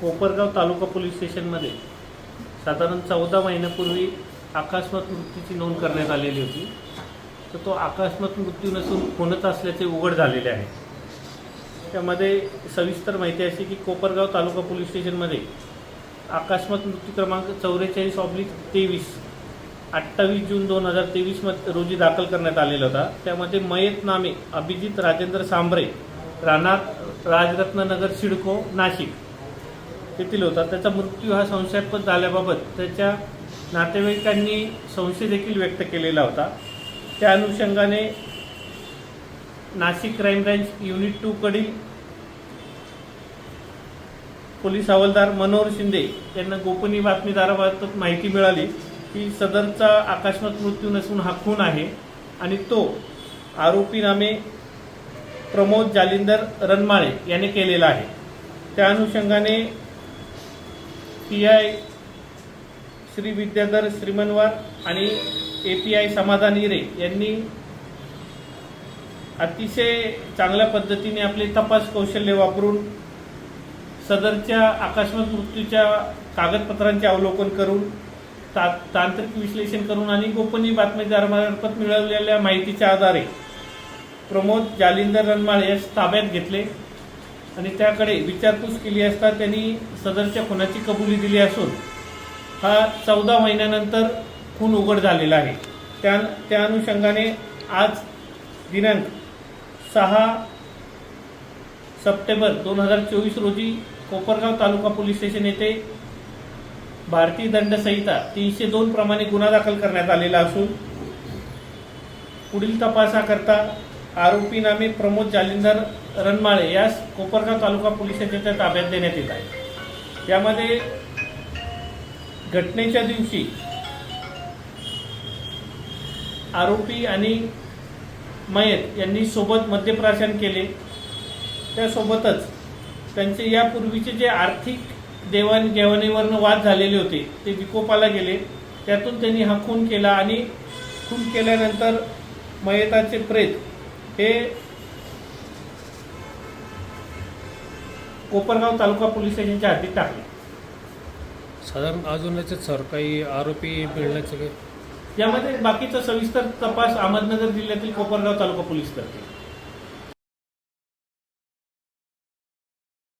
कोपरगाव तालुका police स्टेशनमध्ये साधारण चौदा महिन्यापूर्वी आकस्मात मृत्यूची नोंद करण्यात आलेली होती. तर तो आकस्मात मृत्यू नसून कोणत असल्याचे उघड झालेले आहे. त्यामध्ये सविस्तर माहिती अशी की कोपरगाव तालुका पोलीस स्टेशनमध्ये आकस्मात मृत्यू क्रमांक चौवेचाळीस ऑब्लिक तेवीस अठ्ठावीस जून दोन हजार तेवीस रोजी दाखल करण्यात आलेला होता. त्यामध्ये मयत नामे अभिजित राजेंद्र सांबरे राहणार राजरत्ननगर सिडको नाशिक. येथील होता त्याचा मृत्यू हा संशयास्पद झाल्याबाबत त्याच्या नातेवाईकांनी संशय देखील व्यक्त केलेला होता. त्या अनुषंगाने नाशिक क्राईम ब्रँच युनिट टूकडील पोलीस हवालदार मनोहर शिंदे यांना गोपनीय बातमीदाराबाबत माहिती मिळाली की सदरचा अकस्मात मृत्यू नसून हा खून आहे आणि तो आरोपी नामे प्रमोद जालिंदर रनमाळे याने केलेला आहे. त्या अनुषंगाने पी आय श्री विद्याधर श्रीमनवार आणि ए पी आय समाधान हिरे यांनी अतिशय चांगल्या पद्धतीने आपले तपास कौशल्य वापरून सदरच्या आकस्मिक मृत्यूच्या कागदपत्रांचे अवलोकन करून ता तांत्रिक विश्लेषण करून आणि गोपनीय बातमीदारामार्फत मिळवलेल्या माहितीच्या आधारे प्रमोद जालिंदर रनमाळे यास ताब्यात घेतले. आणि त्याकडे विचारपूस केली असता त्यांनी सदरच्या खुनाची कबुली दिली असून हा चौदा महिन्यानंतर खून उघड झालेला आहे. त्या त्या अनुषंगाने आज दिनांक सहा सप्टेंबर दोन हजार चोवीस रोजी कोपरगाव तालुका पोलीस स्टेशन येथे भारतीय दंड संहिता तीनशे दोन प्रमाणे गुन्हा दाखल करण्यात आलेला असून पुढील तपासाकरता आरोपी नामे प्रमोद जालिंदर रनमाळे यास कोपरगाव तालुका पोलीस यांच्या ताब्यात देण्यात येत आहे. त्यामध्ये घटनेच्या दिवशी आरोपी आणि मयत यांनी सोबत मद्यप्राशन केले. त्यासोबतच त्यांचे यापूर्वीचे जे आर्थिक देवाणघेवाणीवरनं वाद झालेले होते ते विकोपाला गेले. त्यातून त्यांनी हा खून केला आणि खून केल्यानंतर मयताचे प्रेत हे कोपरगाव तालुका पोलीस स्टेशनच्या हद्दीत टाकले. साधारण अजून याच्यात सर काही आरोपी मिळण्याचं काही? यामध्ये बाकीचा सविस्तर तपास अहमदनगर जिल्ह्यातील कोपरगाव तालुका पोलीस करते